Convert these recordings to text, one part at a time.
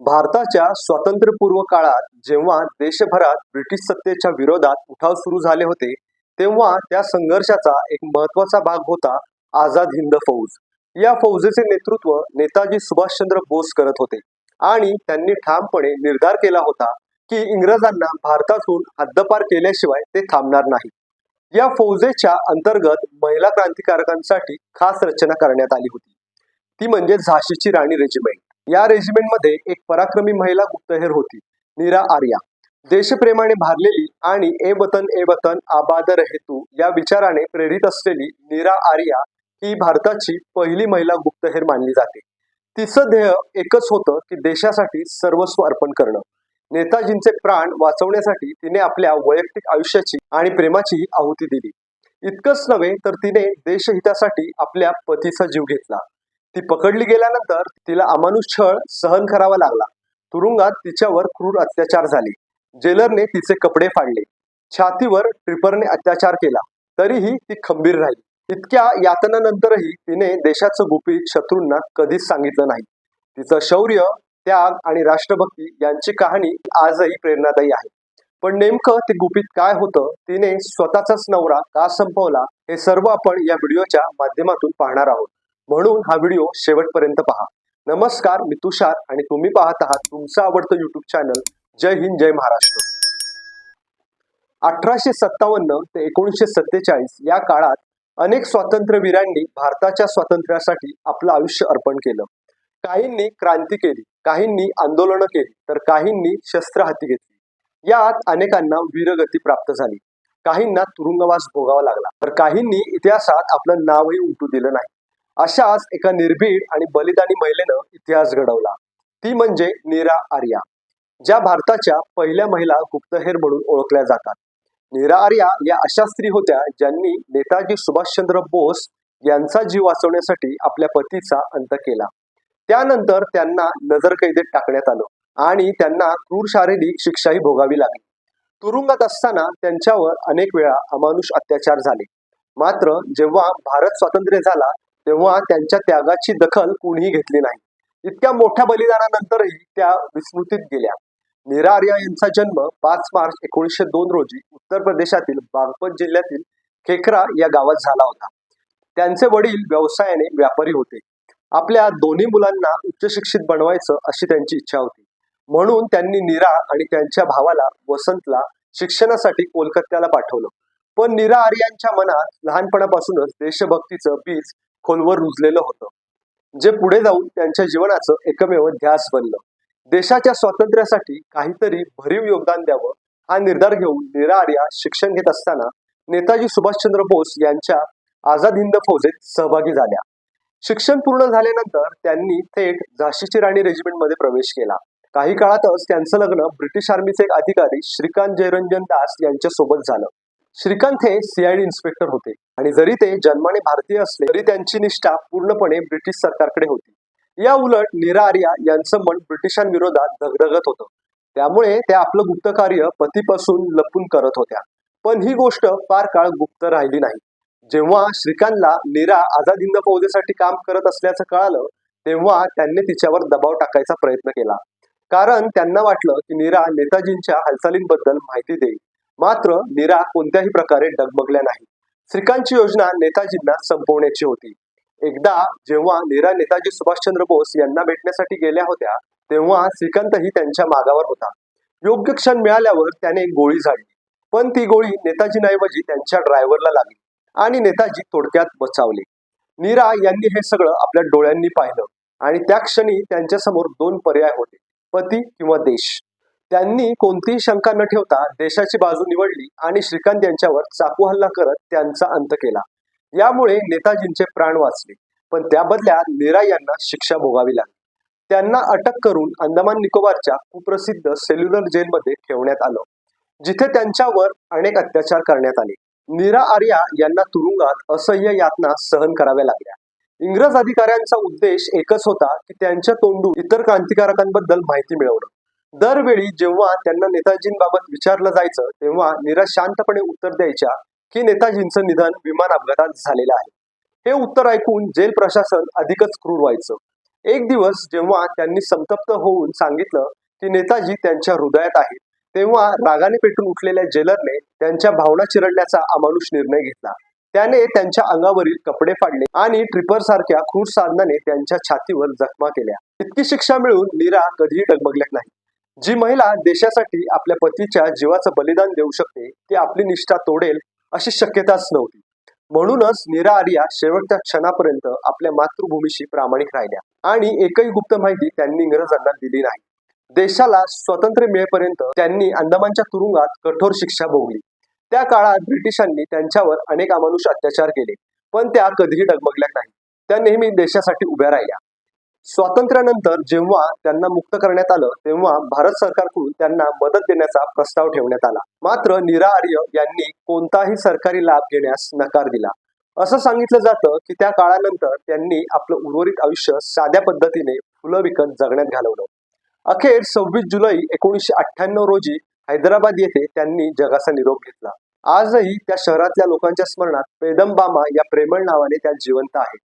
भारताच्या स्वातंत्र्यपूर्व काळात जेव्हा देशभरात ब्रिटिश सत्तेच्या विरोधात उठाव सुरू झाले होते तेव्हा त्या संघर्षाचा एक महत्त्वाचा भाग होता आझाद हिंद फौज. या फौजेचे नेतृत्व नेताजी सुभाषचंद्र बोस करत होते आणि त्यांनी ठामपणे निर्धार केला होता की इंग्रजांना भारतातून हद्दपार केल्याशिवाय ते थांबणार नाही. या फौजेच्या अंतर्गत महिला क्रांतिकारकांसाठी खास रचना करण्यात आली होती. ती म्हणजे झाशीची राणी रेजिमेंट. या रेजिमेंटमध्ये एक पराक्रमी महिला गुप्तहेर होती नीरा आर्या. देशप्रेमाने भारलेली आणि ए वतन ए वतन आबाद हेतू या विचाराने प्रेरित असलेली नीरा आर्या ही भारताची पहिली महिला गुप्तहेर मानली जाते. तिचं ध्येय एकच होतं की देशासाठी सर्वस्व अर्पण करणं. नेताजींचे प्राण वाचवण्यासाठी तिने आपल्या वैयक्तिक आयुष्याची आणि प्रेमाचीही आहुती दिली. इतकंच नव्हे तर तिने देशहितासाठी आपल्या पतीचा जीव घेतला. ती पकडली गेल्यानंतर तिला अमानुष छळ सहन करावा लागला. तुरुंगात तिच्यावर क्रूर अत्याचार झाले. जेलरने तिचे कपडे फाडले. छातीवर ट्रिपरने अत्याचार केला. तरीही ती खंबीर राहिली. इतक्या यातनानंतरही तिने देशाचं गुपित शत्रूंना कधीच सांगितलं नाही. तिचं शौर्य त्याग आणि राष्ट्रभक्ती यांची कहाणी आजही प्रेरणादायी आहे. पण नेमकं ते गुपित काय होतं तिने स्वतःचाच नवरा का संपवला हे सर्व आपण या व्हिडिओच्या माध्यमातून पाहणार आहोत. म्हणून हा व्हिडिओ शेवटपर्यंत पहा. नमस्कार मी तुषार आणि तुम्ही पाहत आहात तुमचं आवडतं युट्यूब चॅनल जय हिंद जय महाराष्ट्र. अठराशे सत्तावन्न ते एकोणीसशे सत्तेचाळीस या काळात अनेक स्वातंत्र्यवीरांनी भारताच्या स्वातंत्र्यासाठी आपलं आयुष्य अर्पण केलं. काहींनी क्रांती केली काहींनी आंदोलनं केली तर काहींनी शस्त्र हाती घेतली. यात अनेकांना वीरगती प्राप्त झाली. काहींना तुरुंगवास भोगावा लागला तर काहींनी इतिहासात आपलं नावही उमटू दिलं नाही. अशाच एका निर्भीड आणि बलिदानी महिलेनं इतिहास घडवला. ती म्हणजे नीरा आर्या ज्या भारताच्या पहिल्या महिला गुप्तहेर म्हणून ओळखल्या जातात. नीरा आर्या या अशा स्त्री होत्या ज्यांनी नेताजी सुभाषचंद्र बोस यांचा जीव वाचवण्यासाठी आपल्या पतीचा अंत केला. त्यानंतर त्यांना नजरकैदेत टाकण्यात आलं आणि त्यांना क्रूर शारीरिक शिक्षाही भोगावी लागली. तुरुंगात असताना त्यांच्यावर अनेक वेळा अमानुष अत्याचार झाले. मात्र जेव्हा भारत स्वातंत्र्य झाला तेव्हा त्यांच्या त्यागाची दखल कुणीही घेतली नाही. इतक्या मोठ्या बलिदानानंतरही त्या विस्मृतीत गेल्या. निरार्या यांचा जन्म पाच मार्च एकोणीसशे दोन रोजी उत्तर प्रदेशातील बागपत जिल्ह्यातील खेखरा या गावात झाला होता. त्यांचे वडील व्यवसायाने व्यापारी होते. आपल्या दोन्ही मुलांना उच्च शिक्षित बनवायचं अशी त्यांची इच्छा होती. म्हणून त्यांनी नीरा आणि त्यांच्या भावाला वसंतला शिक्षणासाठी कोलकात्याला पाठवलं. पण नीरा आर्यांच्या मनात लहानपणापासूनच देशभक्तीचं बीज खोलवर रुजलेलं होतं. जे पुढे जाऊन त्यांच्या जीवनाचं एकमेव ध्यास बनलं. देशाच्या स्वातंत्र्यासाठी काहीतरी भरीव योगदान द्यावं हा निर्धार घेऊन निराआर्या शिक्षण घेत असताना नेताजी सुभाषचंद्र बोस यांच्या आझाद हिंद फौजेत सहभागी झाल्या. शिक्षण पूर्ण झाल्यानंतर त्यांनी थेट झाशीची राणी रेजिमेंटमध्ये प्रवेश केला. काही काळातच त्यांचं लग्न ब्रिटिश आर्मीचे एक अधिकारी श्रीकांत जयरंजन दास यांच्यासोबत झालं. श्रीकांत हे सीआयडी इन्स्पेक्टर होते. आणि जरी ते जन्माने भारतीय असले तरी त्यांची निष्ठा पूर्णपणे ब्रिटिश सरकारकडे होती. या उलट नीरा आर्या यांचं मन ब्रिटिशांविरोधात धगधगत होतं. त्यामुळे त्या आपलं गुप्त कार्य पतीपासून लपून करत होत्या. पण ही गोष्ट फार काळ गुप्त राहिली नाही. जेव्हा श्रीकांतला नीरा आझाद हिंद फौजेसाठी काम करत असल्याचं कळालं तेव्हा त्यांनी तिच्यावर दबाव टाकायचा प्रयत्न केला. कारण त्यांना वाटलं की नीरा नेताजींच्या हालचालींबद्दल माहिती देईल. मात्र नीरा कोणत्याही प्रकारे डगमगल्या नाही श्रीकांतची योजना नेताजींना संपवण्याची होती. एकदा जेव्हा नीरा नेताजी सुभाषचंद्र बोस यांना भेटण्यासाठी गेल्या होत्या तेव्हा श्रीकांतही त्यांच्या मागावर होता. योग्य क्षण मिळाल्यावर त्याने गोळी झाडली. पण ती गोळी नेताजींऐवजी त्यांच्या ड्रायव्हरला लागली आणि नेताजी थोडक्यात बचावले. नीरा यांनी हे सगळं आपल्या डोळ्यांनी पाहिलं आणि त्या क्षणी त्यांच्यासमोर दोन पर्याय होते पती किंवा देश. त्यांनी कोणतीही शंका न ठेवता देशाची बाजू निवडली आणि श्रीकांत यांच्यावर चाकू हल्ला करत त्यांचा अंत केला. यामुळे नेताजींचे प्राण वाचले. पण त्या बदल्यात नीरा यांना शिक्षा भोगावी लागली. त्यांना अटक करून अंदमान निकोबारच्या कुप्रसिद्ध सेल्युलर जेलमध्ये ठेवण्यात आलं जिथे त्यांच्यावर अनेक अत्याचार करण्यात आले. नीरा आर्या यांना तुरुंगात असह्य यातना सहन कराव्या लागल्या. इंग्रज अधिकाऱ्यांचा उद्देश एकच होता की त्यांच्या तोंडू इतर क्रांतिकारकांबद्दल माहिती मिळवणं. दरवेळी जेव्हा त्यांना नेताजींबाबत विचारलं जायचं तेव्हा नीरा शांतपणे उत्तर द्यायच्या की नेताजींचं निधन विमान अपघातात झालेलं आहे. हे उत्तर ऐकून जेल प्रशासन अधिकच क्रूर व्हायचं. एक दिवस जेव्हा त्यांनी संतप्त होऊन सांगितलं की नेताजी त्यांच्या हृदयात आहेत तेव्हा रागाने पेटून उठलेल्या जेलरने त्यांच्या भावना चिरडण्याचा अमानुष निर्णय घेतला. त्याने त्यांच्या अंगावरील कपडे फाडले आणि ट्रिपर सारख्या क्रूर साधनाने त्यांच्या छातीवर जखमा केल्या. इतकी शिक्षा मिळून नीरा कधीही डगमगल्या नाही जी महिला देशासाठी आपल्या पतीच्या जीवाचं बलिदान देऊ शकते ती आपली निष्ठा तोडेल अशी शक्यताच नव्हती. म्हणूनच नीरा आर्या शेवटच्या क्षणापर्यंत आपल्या मातृभूमीशी प्रामाणिक राहिल्या. आणि एकही गुप्त माहिती त्यांनी इंग्रजांना दिली नाही. देशाला स्वातंत्र्य मिळेपर्यंत त्यांनी अंदमानच्या तुरुंगात कठोर शिक्षा भोगली. त्या काळात ब्रिटिशांनी त्यांच्यावर अनेक अमानुष अत्याचार केले पण त्या कधीही डगमगल्या नाही त्या नेहमी देशासाठी उभ्या राहिल्या. स्वातंत्र्यानंतर जेव्हा त्यांना मुक्त करण्यात आलं तेव्हा भारत सरकारकडून त्यांना मदत देण्याचा प्रस्ताव ठेवण्यात आला. मात्र नीरा आर्य यांनी कोणताही सरकारी लाभ घेण्यास नकार दिला. असं सांगितलं जातं की त्या काळानंतर त्यांनी आपलं उर्वरित आयुष्य साध्या पद्धतीने फुलं विकत जगण्यात घालवलं. अखेर सव्वीस जुलै एकोणीसशे अठ्ठ्याण्णव रोजी हैदराबाद येथे त्यांनी जगाचा निरोप घेतला. आजही त्या शहरातल्या लोकांच्या स्मरणात पेदमबामा या प्रेमळ नावाने त्या जिवंत आहेत.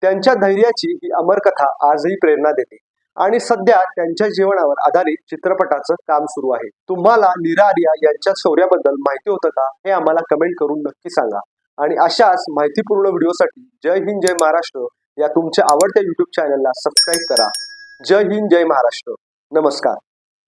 त्यांच्या धैर्याची ही अमर कथा आजही प्रेरणा देते. आणि सध्या त्यांच्या जीवनावर आधारित चित्रपटाचं काम सुरू आहे. तुम्हाला निरारिया आर्या यांच्या शौर्याबद्दल माहिती होतं का? हे आम्हाला कमेंट करून नक्की सांगा. आणि अशाच माहितीपूर्ण व्हिडिओसाठी जय हिंद जय महाराष्ट्र या तुमच्या आवडत्या युट्यूब चॅनलला सबस्क्राईब करा. जय हिंद जय महाराष्ट्र. नमस्कार.